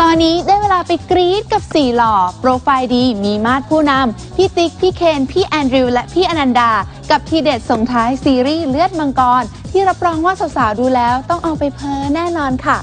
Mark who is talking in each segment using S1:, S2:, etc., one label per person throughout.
S1: ตอนนี้ได้เวลาไปกรี๊ดกับสี่หล่อ โปรไฟล์ดีมีมาดผู้นำพี่ติ๊ก พี่เคน พี่แอนดริว และพี่อนันดา กับทีเด็ดส่งท้ายซีรีส์เลือดมังกร ที่รับรองว่าสาวๆดูแล้วต้องเอาไปเพ้อแน่นอนค่ะ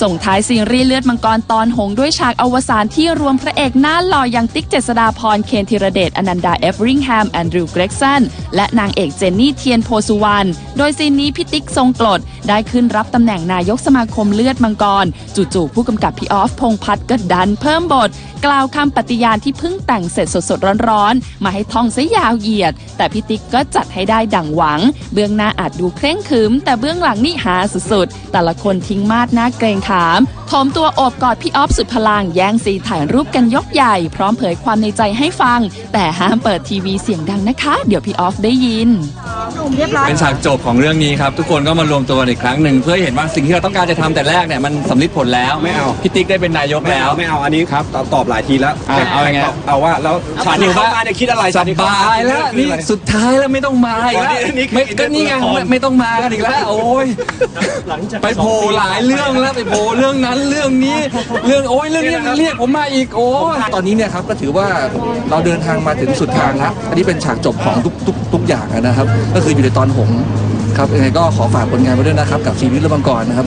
S2: ส่งท้ายซีรีส์เลือดมังกรตอนหงด้วยฉากอวสานที่รวมพระเอกหน้าหล่ออย่างติ๊กเจษดาพรเคนธีรเดชอนันดาเอฟริงแฮมแอนดรูว์เกรกสันและนางเอกเจนนี่เทียนโพสุวรรณโดยซีนนี้พี่ติ๊กทรงกรดได้ขึ้นรับตำแหน่งนายกสมาคมเลือดมังกร จู่ๆผู้กำกับพี่ออฟพงพัฒน์ก็ดันเพิ่มบท กล่าวคำปฏิญาณที่เพิ่งแต่งเสร็จสดๆร้อนๆมาให้ท่องซะยาวเหยียด แต่พี่ติ๊กก็จัดให้ได้ดั่งหวัง เบื้องหน้าอาจดูเคร่งขรึมแต่เบื้องหลังนี่หาสุดๆแต่ละคนทิ้งมาดหน้าเกรงถามถมตัวโอบกอดพี่ออฟสุดพลังแย่งซีถ่ายรูปกันยกใหญ่ พร้อมเผยความในใจให้ฟัง แต่ห้ามเปิดทีวีเสียงดังนะคะ เดี๋ยวพี่ออฟได้ยิน
S3: เป็นฉากจบของเรื่องนี้ครับ ทุกคนก็มารวมตัวกันอีกครั้งหนึ่งเพื่อให้เห็นว่าสิ่งที่เราต้องการจะทำแต่แรกเนี่ยมันสำลิดผลแล้ว
S4: ไม่เอา
S3: พี่ติ๊กได้เป็นนายก
S4: ไม่
S3: แล้ว
S4: เอาไม่เอาอันนี้ครับตอบตอบหลายทีแล้ว
S3: อะเอายังไง
S4: ตบเอาว่าแล้วฉากนี้เข้ามาเนี่ยคิดอะไร
S3: ส
S4: ฉากนี้เข้
S3: บายแล้ว
S4: คือ
S3: นี่
S4: อะไร
S3: สุดท้ายแล้วไม่ต้องมาอีกแล้ว
S4: อ๋อนี่นี่คือ
S3: ไม่ก็นี่ไง
S4: ละคร
S3: ไม่ไม่ต้องมากันอีกแล้ว โอ้ย
S4: หลังจาก
S3: ไปโผล่หลายเรื่องแล้วไปโผล่เรื่องนั้นเรื่องนี้ เรื่องโอ้ยเรื่องนี้เรียกผมมาอีกโอ้ย
S5: ตอนนี้เนี่ยครับก็ถือว่าเราเดินทางมาถึงสุดทางแล้วอันนี้เป็นฉากจบของทุกทุกทุกอย่างนะครับ ก็คืออยู่ในตอนหงส์ครับยังไงก็ขอฝากผลงานไว้ด้วยนะครับ กับชีวิตเรื่องมังกรนะครับ